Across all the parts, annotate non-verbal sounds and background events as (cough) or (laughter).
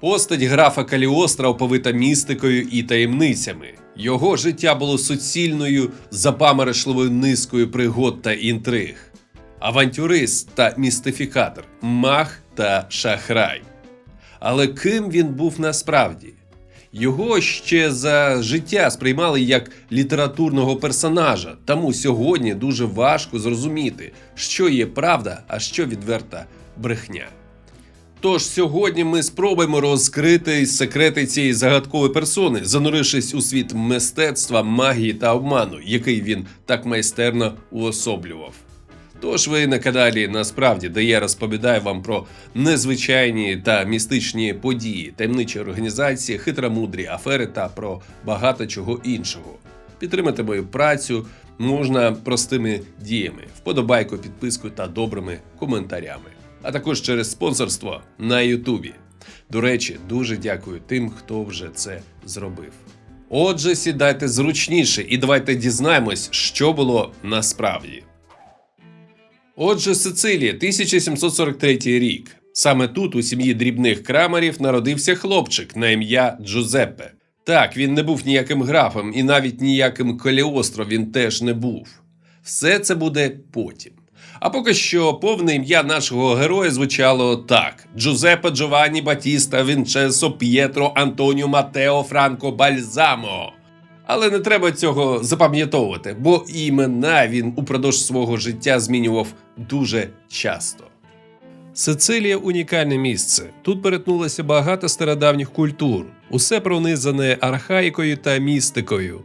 Постать графа Каліостра оповита містикою і таємницями. Його життя було суцільною, запаморочливою низкою пригод та інтриг. Авантюрист та містифікатор, мах та шахрай. Але ким він був насправді? Його ще за життя сприймали як літературного персонажа, тому сьогодні дуже важко зрозуміти, що є правда, а що відверта брехня. Тож сьогодні ми спробуємо розкрити секрети цієї загадкової персони, занурившись у світ мистецтва, магії та обману, який він так майстерно уособлював. Тож ви на каналі насправді, де я розповідаю вам про незвичайні та містичні події, таємничі організації, хитромудрі афери та про багато чого іншого. Підтримати мою працю можна простими діями, вподобайкою, підпискою та добрими коментарями, а також через спонсорство на Ютубі. До речі, дуже дякую тим, хто вже це зробив. Отже, сідайте зручніше і давайте дізнаємось, що було насправді. Отже, Сицилія, 1743 рік. Саме тут, у сім'ї дрібних крамарів, народився хлопчик на ім'я Джузеппе. Так, він не був ніяким графом і навіть ніяким коліостро він теж не був. Все це буде потім. А поки що повне ім'я нашого героя звучало так: Джузеппе Джованні Батіста Вінчесо П'єтро Антоніо Матео Франко Бальзамо. Але не треба цього запам'ятовувати, бо імена він упродовж свого життя змінював дуже часто. Сицилія унікальне місце. Тут перетнулося багато стародавніх культур, усе пронизане архаїкою та містикою.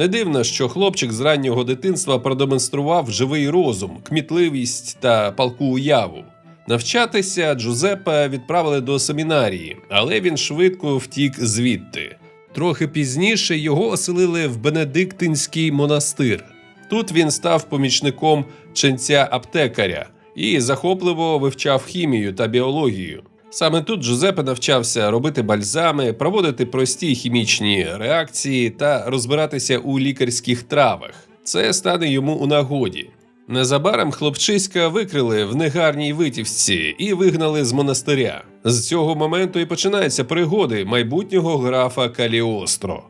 Не дивно, що хлопчик з раннього дитинства продемонстрував живий розум, кмітливість та палку уяву. Навчатися Джузеппе відправили до семінарії, але він швидко втік звідти. Трохи пізніше його оселили в Бенедиктинський монастир. Тут він став помічником ченця аптекаря і захопливо вивчав хімію та біологію. Саме тут Джузепе навчався робити бальзами, проводити прості хімічні реакції та розбиратися у лікарських травах. Це стане йому у нагоді. Незабаром хлопчиська викрили в негарній витівці і вигнали з монастиря. З цього моменту і починаються пригоди майбутнього графа Каліостро.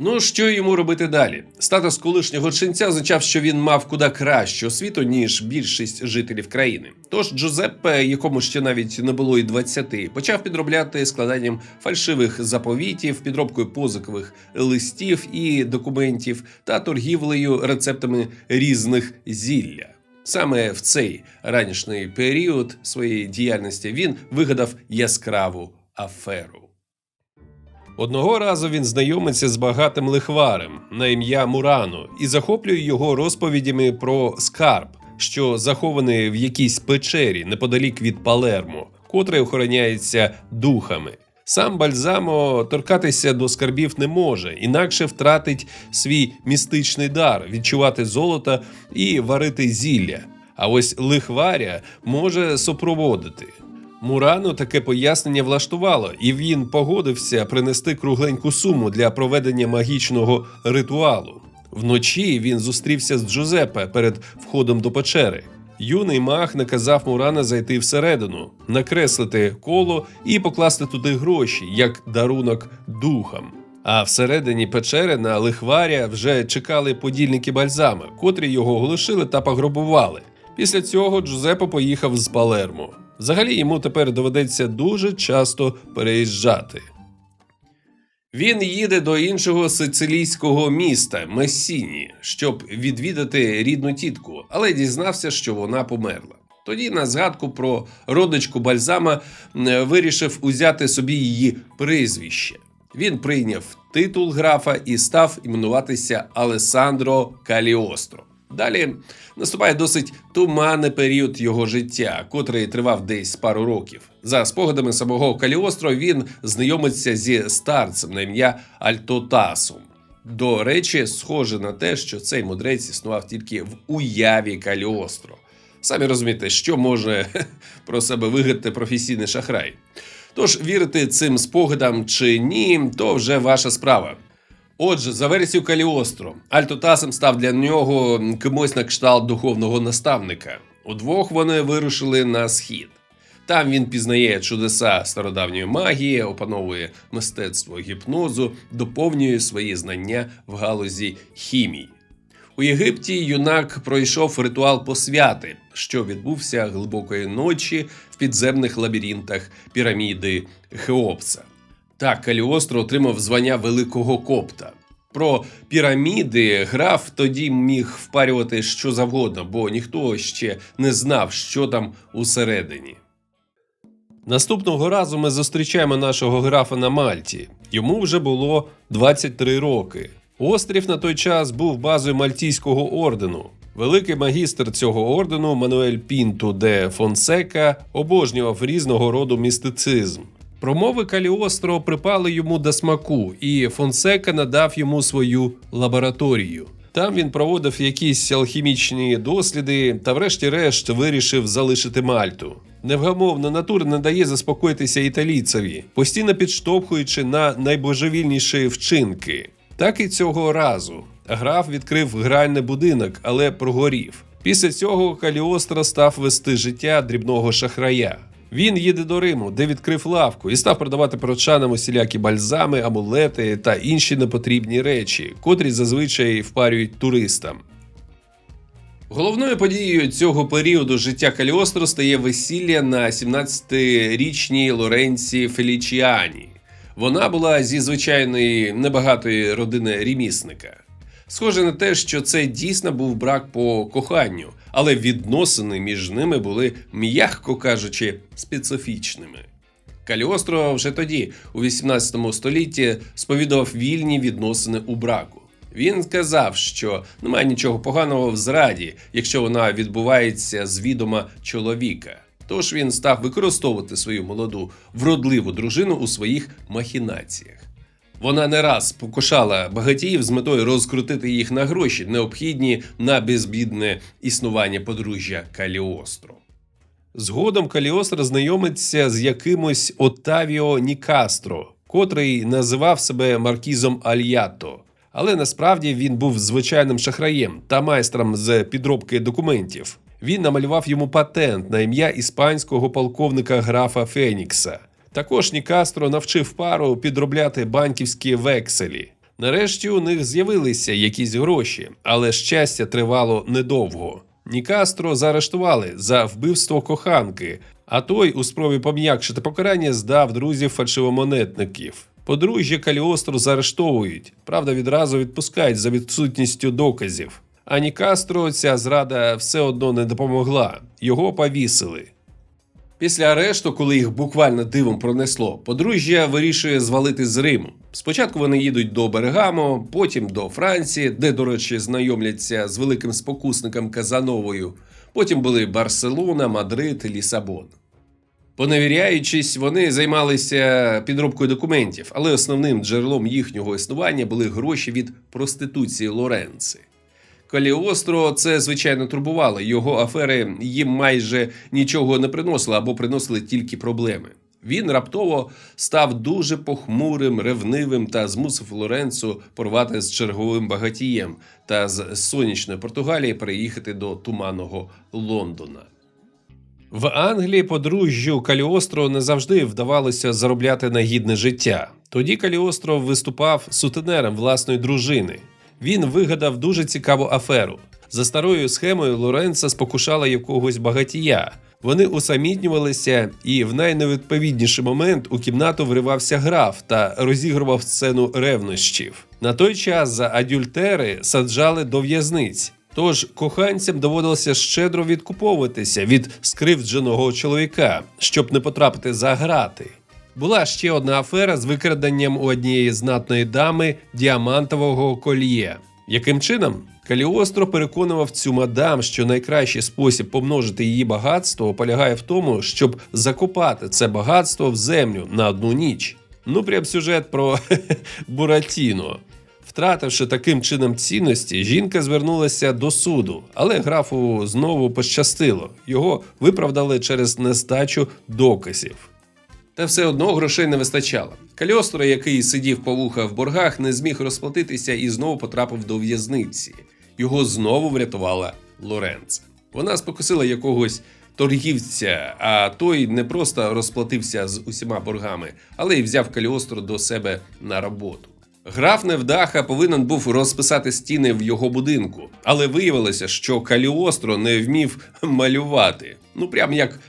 Ну, що йому робити далі? Статус колишнього ченця означав, що він мав куди кращу освіту, ніж більшість жителів країни. Тож Джузеппе, якому ще навіть не було і 20, почав підробляти складанням фальшивих заповітів, підробкою позикових листів і документів та торгівлею рецептами різних зілля. Саме в цей ранішній період своєї діяльності він вигадав яскраву аферу. Одного разу він знайомиться з багатим лихварем на ім'я Мурано і захоплює його розповідями про скарб, що захований в якійсь печері неподалік від Палермо, котрий охороняється духами. Сам Бальзамо торкатися до скарбів не може, інакше втратить свій містичний дар відчувати золото і варити зілля. А ось лихваря може супроводити. Мурану таке пояснення влаштувало, і він погодився принести кругленьку суму для проведення магічного ритуалу. Вночі він зустрівся з Джузеппе перед входом до печери. Юний маг наказав Мурана зайти всередину, накреслити коло і покласти туди гроші, як дарунок духам. А всередині печери на лихваря вже чекали подільники бальзами, котрі його оголошили та пограбували. Після цього Джузеппе поїхав з Палермо. Взагалі йому тепер доведеться дуже часто переїжджати. Він їде до іншого сицилійського міста Месіні, щоб відвідати рідну тітку, але дізнався, що вона померла. Тоді, на згадку про родичку Бальзама, е, вирішив узяти собі її прізвище. Він прийняв титул графа і став іменуватися Алесандро Каліостро. Далі наступає досить туманний період його життя, котрий тривав десь пару років. За спогадами самого Каліостро, він знайомиться зі старцем на ім'я Альтотасом. До речі, схоже на те, що цей мудрець існував тільки в уяві Каліостро. Самі розумієте, що може (laughs) про себе вигадати професійний шахрай. Тож вірити цим спогадам чи ні, то вже ваша справа. Отже, за версією Каліостро, Альтотасом став для нього кимось на кшталт духовного наставника. Удвох вони вирушили на схід. Там він пізнає чудеса стародавньої магії, опановує мистецтво гіпнозу, доповнює свої знання в галузі хімії. У Єгипті юнак пройшов ритуал посвяти, що відбувся глибокої ночі в підземних лабіринтах піраміди Хеопса. Так Каліостро отримав звання великого копта. Про піраміди граф тоді міг впарювати що завгодно, бо ніхто ще не знав, що там усередині. Наступного разу ми зустрічаємо нашого графа на Мальті. Йому вже було 23 роки. Острів на той час був базою Мальтійського ордену. Великий магістр цього ордену Мануель Пінту де Фонсека обожнював різного роду містицизм. Промови Каліостро припали йому до смаку, і Фонсека надав йому свою лабораторію. Там він проводив якісь алхімічні досліди та, врешті-решт, вирішив залишити Мальту. Невгамовна натура не дає заспокоїтися італійцеві, постійно підштовхуючи на найбожевільніші вчинки. Так і цього разу. Граф відкрив гральний будинок, але прогорів. Після цього Каліостро став вести життя дрібного шахрая. Він їде до Риму, де відкрив лавку і став продавати прочанам усілякі бальзами, амулети та інші непотрібні речі, котрі зазвичай впарюють туристам. Головною подією цього періоду життя Каліостро стає весілля на 17-річній Лоренці Фелічіані. Вона була зі звичайної небагатої родини ремісника. Схоже на те, що це дійсно був брак по коханню, але відносини між ними були, м'яко кажучи, специфічними. Каліостро вже тоді, у 18 столітті, сповідував вільні відносини у браку. Він сказав, що немає нічого поганого в зраді, якщо вона відбувається з відома чоловіка. Тож він став використовувати свою молоду вродливу дружину у своїх махінаціях. Вона не раз покушала багатіїв з метою розкрутити їх на гроші, необхідні на безбідне існування подружжя Каліостро. Згодом Каліостро знайомиться з якимось Оттавіо Нікастро, котрий називав себе маркізом Альято. Але насправді він був звичайним шахраєм та майстром з підробки документів. Він намалював йому патент на ім'я іспанського полковника графа Фенікса. Також Нікастро навчив пару підробляти банківські векселі. Нарешті у них з'явилися якісь гроші, але щастя тривало недовго. Нікастро заарештували за вбивство коханки, а той у спробі пом'якшити покарання здав друзів фальшивомонетників. Подружжя Каліостру заарештовують, правда, відразу відпускають за відсутністю доказів. А Нікастро ця зрада все одно не допомогла. Його повісили. Після арешту, коли їх буквально дивом пронесло, подружжя вирішує звалити з Риму. Спочатку вони їдуть до Бергамо, потім до Франції, де, до речі, знайомляться з великим спокусником Казановою. Потім були Барселона, Мадрид, Лісабон. Поневіряючись, вони займалися підробкою документів, але основним джерелом їхнього існування були гроші від проституції Лоренци. Каліостро це звичайно турбувало. Його афери їм майже нічого не приносили або приносили тільки проблеми. Він раптово став дуже похмурим, ревнивим та змусив Лоренцу порвати з черговим багатієм та з сонячної Португалії переїхати до туманного Лондона. В Англії подружжю Каліостро не завжди вдавалося заробляти на гідне життя. Тоді Каліостро виступав сутенером власної дружини. Він вигадав дуже цікаву аферу. За старою схемою Лоренца спокушала якогось багатія. Вони усамітнювалися, і в найневідповідніший момент у кімнату вривався граф та розігрував сцену ревнощів. На той час за адюльтери саджали до в'язниць. Тож коханцям доводилося щедро відкуповуватися від скривдженого чоловіка, щоб не потрапити за грати. Була ще одна афера з викраденням у однієї знатної дами діамантового кольє. Яким чином? Каліостро переконував цю мадам, що найкращий спосіб помножити її багатство полягає в тому, щоб закопати це багатство в землю на одну ніч. Ну, прям сюжет про (laughs) Буратіно. Втративши таким чином цінності, жінка звернулася до суду, але графу знову пощастило. Його виправдали через нестачу доказів. Та все одно грошей не вистачало. Каліостро, який сидів по вуха в боргах, не зміг розплатитися і знову потрапив до в'язниці. Його знову врятувала Лоренцо. Вона спокусила якогось торгівця, а той не просто розплатився з усіма боргами, але й взяв Каліостро до себе на роботу. Граф Невдаха повинен був розписати стіни в його будинку, але виявилося, що Каліостро не вмів малювати. Ну прям як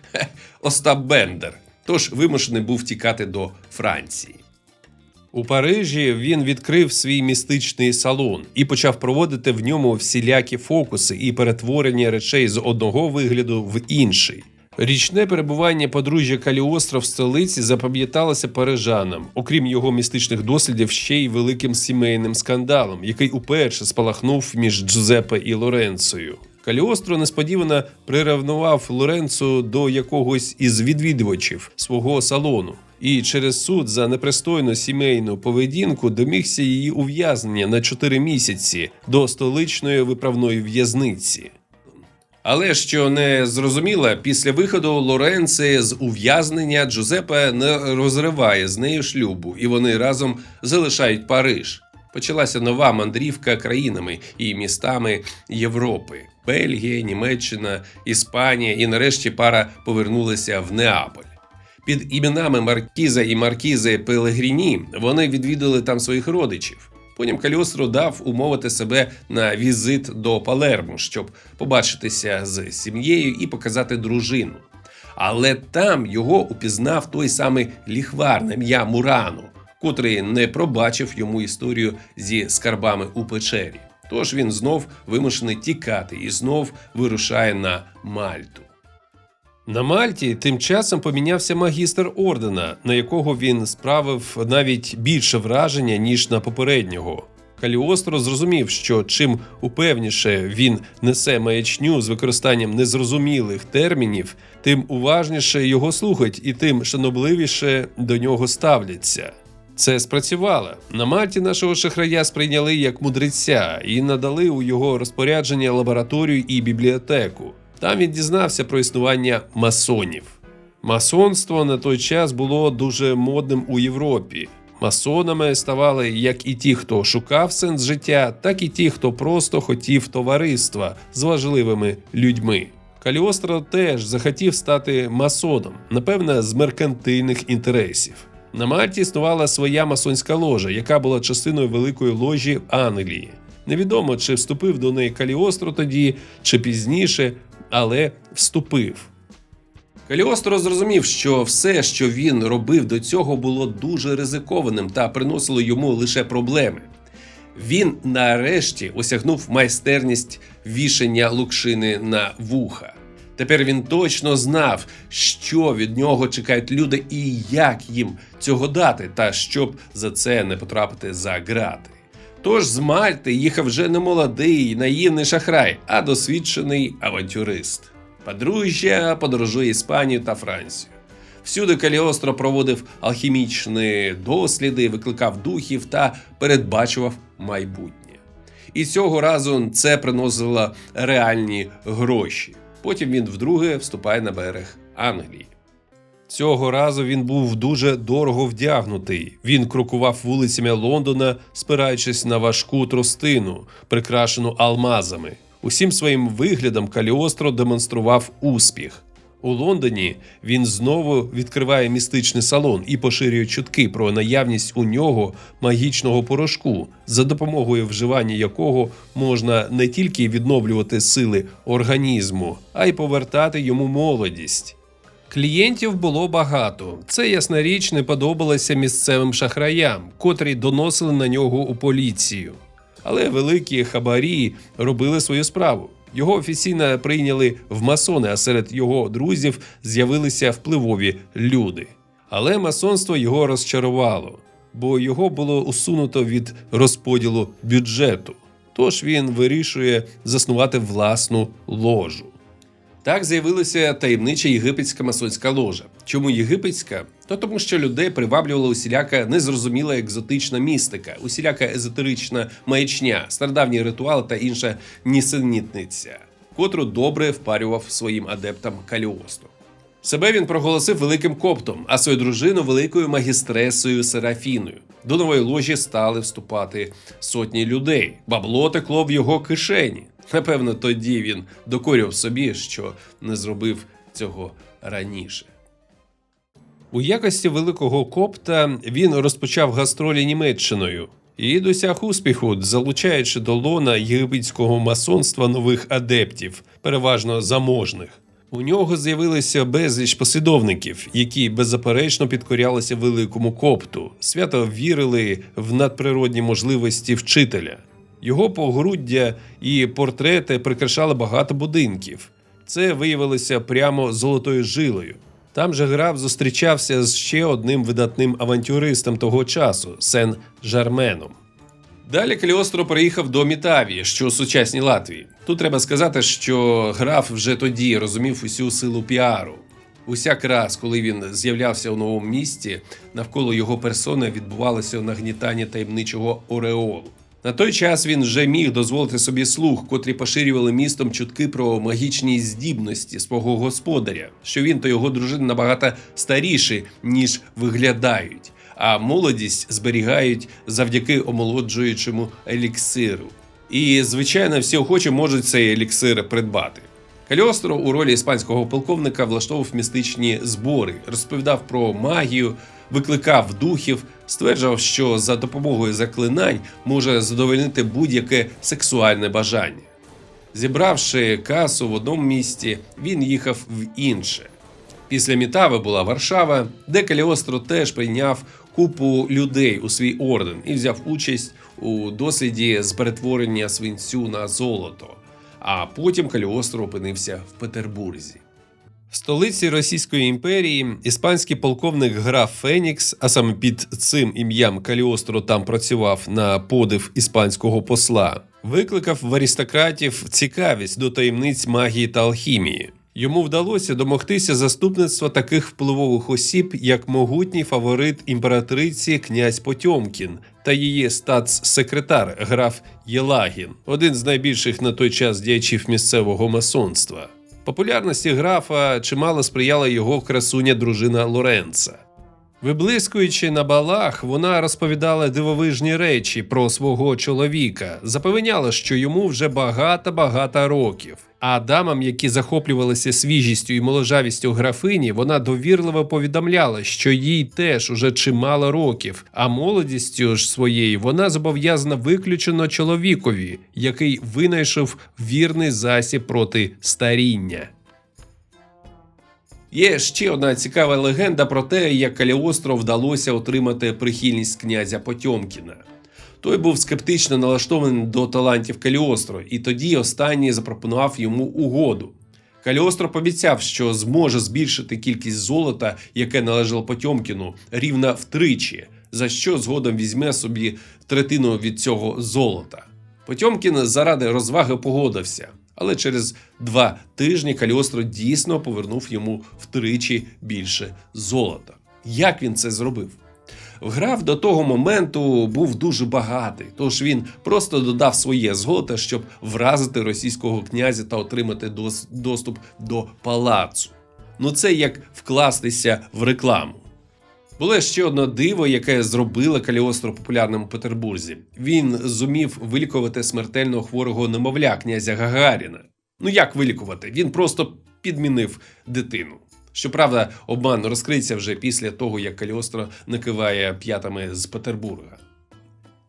Остап Бендер. Тож вимушений був тікати до Франції. У Парижі він відкрив свій містичний салон і почав проводити в ньому всілякі фокуси і перетворення речей з одного вигляду в інший. Річне перебування подружжя Каліостро в столиці запам'яталося парижанам, окрім його містичних дослідів, ще й великим сімейним скандалом, який уперше спалахнув між Джузеппе і Лоренцою. Каліостро несподівано приревнував Лоренцо до якогось із відвідувачів свого салону, і через суд за непристойну сімейну поведінку домігся її ув'язнення на 4 місяці до столичної виправної в'язниці. Але що не зрозуміло, після виходу Лоренци з ув'язнення Джузеппе не розриває з нею шлюбу, і вони разом залишають Париж. Почалася нова мандрівка країнами і містами Європи: Бельгія, Німеччина, Іспанія, і нарешті пара повернулася в Неаполь. Під іменами Маркіза і Маркізи Пелегріні вони відвідали там своїх родичів. Потім Каліостро дав умовити себе на візит до Палермо, щоб побачитися з сім'єю і показати дружину. Але там його упізнав той самий ліхвар на ім'я Мурано, котрий не пробачив йому історію зі скарбами у печері. Тож він знов вимушений тікати і знов вирушає на Мальту. На Мальті тим часом помінявся магістр ордена, на якого він справив навіть більше враження, ніж на попереднього. Каліостро зрозумів, що чим упевніше він несе маячню з використанням незрозумілих термінів, тим уважніше його слухають і тим шанобливіше до нього ставляться. Це спрацювало. На Мальті нашого шахрая сприйняли як мудреця і надали у його розпорядження лабораторію і бібліотеку. Там він дізнався про існування масонів. Масонство на той час було дуже модним у Європі. Масонами ставали як і ті, хто шукав сенс життя, так і ті, хто просто хотів товариства з важливими людьми. Каліостро теж захотів стати масоном, напевне, з меркантильних інтересів. На Мальті існувала своя масонська ложа, яка була частиною великої ложі Англії. Невідомо, чи вступив до неї Каліостро тоді, чи пізніше, але вступив. Каліостро зрозумів, що все, що він робив до цього, було дуже ризикованим та приносило йому лише проблеми. Він нарешті осягнув майстерність вішання лукшини на вуха. Тепер він точно знав, що від нього чекають люди і як їм цього дати, та щоб за це не потрапити за грати. Тож з Мальти їхав вже не молодий наївний шахрай, а досвідчений авантюрист. Подружжя подорожує Іспанію та Францію. Всюди Каліостро проводив алхімічні досліди, викликав духів та передбачував майбутнє. І цього разу це приносило реальні гроші. Потім він вдруге вступає на берег Англії. Цього разу він був дуже дорого вдягнутий. Він крокував вулицями Лондона, спираючись на важку тростину, прикрашену алмазами. Усім своїм виглядом Каліостро демонстрував успіх. У Лондоні він знову відкриває містичний салон і поширює чутки про наявність у нього магічного порошку, за допомогою вживання якого можна не тільки відновлювати сили організму, а й повертати йому молодість. Клієнтів було багато. Це ясна річ не подобалося місцевим шахраям, котрі доносили на нього у поліцію. Але великі хабарі робили свою справу. Його офіційно прийняли в масони, а серед його друзів з'явилися впливові люди. Але масонство його розчарувало, бо його було усунуто від розподілу бюджету. Тож він вирішує заснувати власну ложу. Так з'явилася таємнича єгипетська масонська ложа. Чому єгипетська? То тому, що людей приваблювала усіляка незрозуміла екзотична містика, усіляка езотерична маячня, стародавні ритуали та інша нісенітниця, котру добре впарював своїм адептам Каліостро. Себе він проголосив великим коптом, а свою дружину великою магістресою Серафіною. До нової ложі стали вступати сотні людей. Бабло текло в його кишені. Напевно, тоді він докорював собі, що не зробив цього раніше. У якості великого копта він розпочав гастролі Німеччиною і досяг успіху, залучаючи до лона єгипетського масонства нових адептів, переважно заможних. У нього з'явилося безліч послідовників, які беззаперечно підкорялися великому копту, свято вірили в надприродні можливості вчителя. Його погруддя і портрети прикрашали багато будинків. Це виявилося прямо золотою жилою. Там же граф зустрічався з ще одним видатним авантюристом того часу Сен Жарменом. Далі Каліостро переїхав до Мітавії, що у сучасній Латвії. Тут треба сказати, що граф вже тоді розумів усю силу піару. Усяк раз, коли він з'являвся у новому місті, навколо його персони відбувалося нагнітання таємничого ореолу. На той час він вже міг дозволити собі слух, котрі поширювали містом чутки про магічні здібності свого господаря, що він та його дружина набагато старіші, ніж виглядають, а молодість зберігають завдяки омолоджуючому еліксиру. І, звичайно, всі охочі можуть цей еліксир придбати. Каліостро у ролі іспанського полковника влаштовував містичні збори, розповідав про магію, викликав духів, стверджував, що за допомогою заклинань може задовольнити будь-яке сексуальне бажання. Зібравши касу в одному місті, він їхав в інше. Після Мітави була Варшава, де Каліостро теж прийняв купу людей у свій орден і взяв участь у досліді з перетворення свинцю на золото. А потім Каліостро опинився в Петербурзі. В столиці Російської імперії іспанський полковник граф Фенікс, а саме під цим ім'ям Каліостро там працював на подив іспанського посла, викликав в аристократів цікавість до таємниць магії та алхімії. Йому вдалося домогтися заступництва таких впливових осіб, як могутній фаворит імператриці князь Потьомкін та її статс-секретар граф Єлагін, один з найбільших на той час діячів місцевого масонства. Популярності графа чимало сприяла його красуня дружина Лоренца. Виблискуючи на балах, вона розповідала дивовижні речі про свого чоловіка, запевняла, що йому вже багато-багато років. А дамам, які захоплювалися свіжістю і моложавістю графині, вона довірливо повідомляла, що їй теж уже чимало років, а молодістю ж своєю вона зобов'язана виключено чоловікові, який винайшов вірний засіб проти старіння. Є ще одна цікава легенда про те, як Каліостро вдалося отримати прихильність князя Потьомкіна. Той був скептично налаштований до талантів Каліостро, і тоді останній запропонував йому угоду. Каліостро пообіцяв, що зможе збільшити кількість золота, яке належало Потьомкіну, рівно втричі, за що згодом візьме собі третину від цього золота. Потьомкін заради розваги погодився, але через два тижні Каліостро дійсно повернув йому втричі більше золота. Як він це зробив? Граф до того моменту був дуже багатий, тож він просто додав своє золото, щоб вразити російського князя та отримати доступ до палацу. Ну це як вкластися в рекламу. Було ще одне диво, яке зробило Каліостро популярним у Петербурзі. Він зумів вилікувати смертельно хворого немовля князя Гагаріна. Ну як вилікувати? Він просто підмінив дитину. Щоправда, обман розкриється вже після того, як Каліостро накиває п'ятами з Петербурга.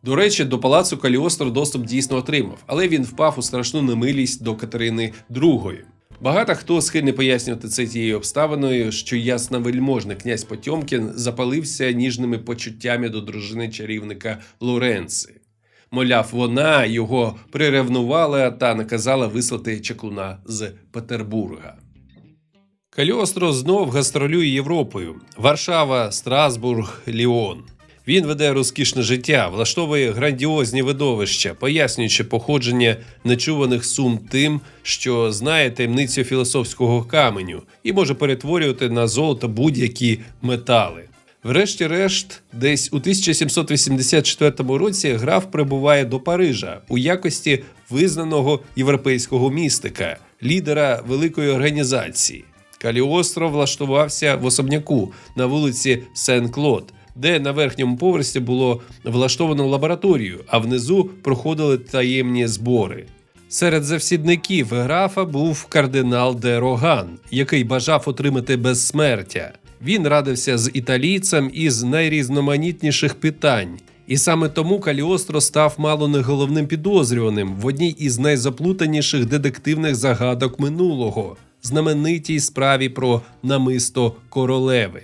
До речі, до палацу Каліостро доступ дійсно отримав, але він впав у страшну немилість до Катерини II. Багато хто схильний пояснювати це тією обставиною, що ясновельможний князь Потьомкін запалився ніжними почуттями до дружини чарівника Лоренци. Мовляв, вона його приревнувала та наказала вислати чаклуна з Петербурга. Каліостро знов гастролює Європою: Варшава, Страсбург, Ліон. Він веде розкішне життя, влаштовує грандіозні видовища, пояснюючи походження нечуваних сум тим, що знає таємницю філософського каменю і може перетворювати на золото будь-які метали. Врешті-решт, десь у 1784 році граф прибуває до Парижа у якості визнаного європейського містика, лідера великої організації. Каліостро влаштувався в особняку на вулиці Сен-Клод, де на верхньому поверсі було влаштовано лабораторію, а внизу проходили таємні збори. Серед завсідників графа був кардинал де Роган, який бажав отримати безсмертя. Він радився з італійцем із найрізноманітніших питань. І саме тому Каліостро став мало не головним підозрюваним в одній із найзаплутаніших детективних загадок минулого знаменитій справі про намисто королеви.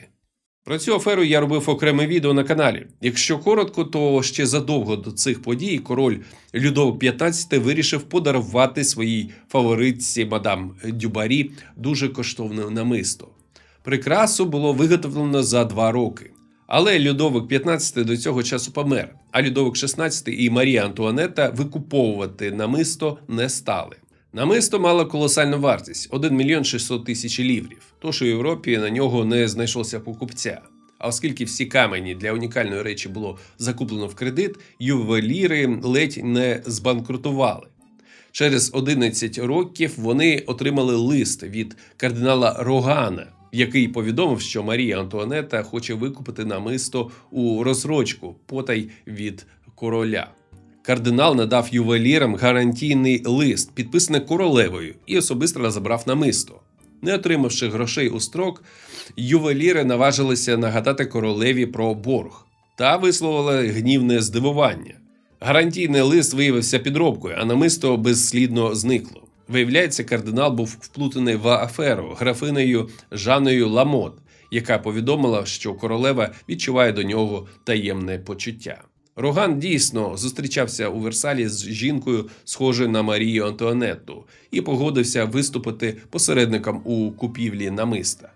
Про цю аферу я робив окреме відео на каналі. Якщо коротко, то ще задовго до цих подій король Людовик XV вирішив подарувати своїй фаворитці мадам Дюбарі дуже коштовне намисто. Прикрасу було виготовлено за два роки. Але Людовик XV до цього часу помер, а Людовик XVI і Марія Антуанетта викуповувати намисто не стали. Намисто мало колосальну вартість 1 мільйон 600 тисяч ліврів, тож у Європі на нього не знайшлося покупця. А оскільки всі камені для унікальної речі було закуплено в кредит, ювеліри ледь не збанкрутували. Через 11 років вони отримали лист від кардинала Рогана, який повідомив, що Марія Антуанета хоче викупити намисто у розрочку потай від короля. Кардинал надав ювелірам гарантійний лист, підписаний королевою, і особисто забрав намисто. Не отримавши грошей у строк, ювеліри наважилися нагадати королеві про борг та висловили гнівне здивування. Гарантійний лист виявився підробкою, а намисто безслідно зникло. Виявляється, кардинал був вплутаний в аферу графинею Жанною Ламот, яка повідомила, що королева відчуває до нього таємне почуття. Роган дійсно зустрічався у Версалі з жінкою, схожою на Марію Антуанетту, і погодився виступити посередником у купівлі намиста.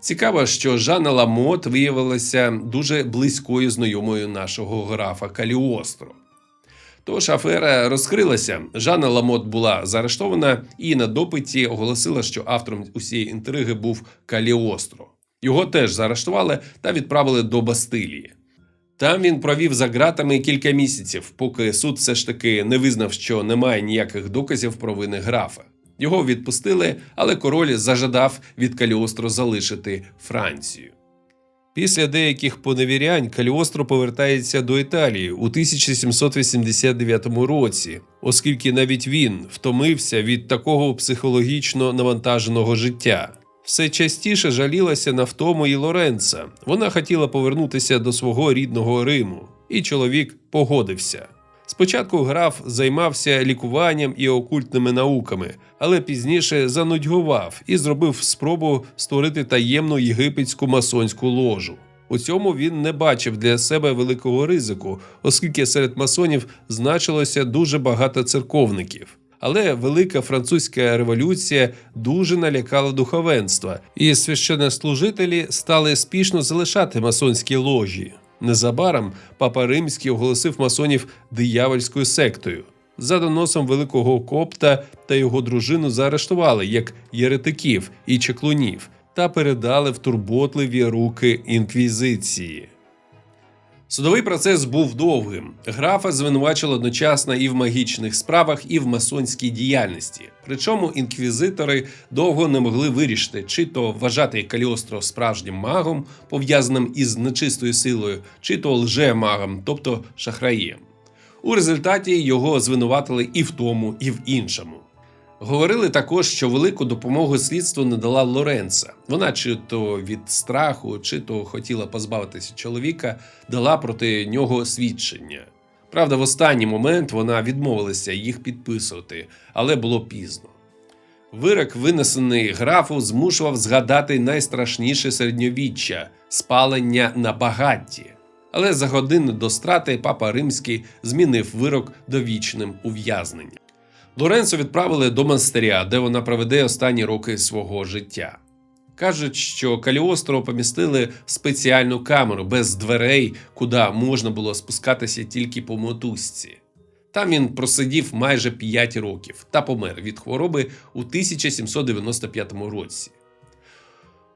Цікаво, що Жанна Ламот виявилася дуже близькою знайомою нашого графа Каліостро. Тож афера розкрилася. Жанна Ламот була заарештована і на допиті оголосила, що автором усієї інтриги був Каліостро. Його теж заарештували та відправили до Бастилії. Там він провів за ґратами кілька місяців, поки суд все ж таки не визнав, що немає ніяких доказів про вини графа. Його відпустили, але король зажадав від Каліостро залишити Францію. Після деяких поневірянь Каліостро повертається до Італії у 1789 році, оскільки навіть він втомився від такого психологічно навантаженого життя. Все частіше жалілася на втому і Лоренца. Вона хотіла повернутися до свого рідного Риму, і чоловік погодився. Спочатку граф займався лікуванням і окультними науками, але пізніше занудьгував і зробив спробу створити таємну єгипетську масонську ложу. У цьому він не бачив для себе великого ризику, оскільки серед масонів значилося дуже багато церковників. Але велика французька революція дуже налякала духовенства, і священнослужителі стали спішно залишати масонські ложі. Незабаром папа Римський оголосив масонів диявольською сектою. За доносом великого копта та його дружину заарештували як єретиків і чеклунів та передали в турботливі руки інквізиції. Судовий процес був довгим. Графа звинувачили одночасно і в магічних справах, і в масонській діяльності. Причому інквізитори довго не могли вирішити, чи то вважати Каліостро справжнім магом, пов'язаним із нечистою силою, чи то лже-магом, тобто шахраєм. У результаті його звинуватили і в тому, і в іншому. Говорили також, що велику допомогу слідству не дала Лоренца. Вона чи то від страху, чи то хотіла позбавитися чоловіка, дала проти нього свідчення. Правда, в останній момент вона відмовилася їх підписувати, але було пізно. Вирок, винесений графу, змушував згадати найстрашніше середньовіччя спалення на багатті. Але за годину до страти папа Римський змінив вирок довічним ув'язненням. Лоренцо відправили до монастиря, де вона проведе останні роки свого життя. Кажуть, що Каліостро помістили в спеціальну камеру без дверей, куди можна було спускатися тільки по мотузці. Там він просидів майже 5 років та помер від хвороби у 1795 році.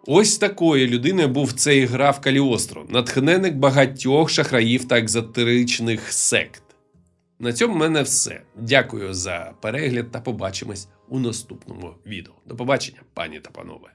Ось такою людиною був цей граф Каліостро, натхненник багатьох шахраїв та екзотеричних сект. На цьому в мене все. Дякую за перегляд та побачимось у наступному відео. До побачення, пані та панове.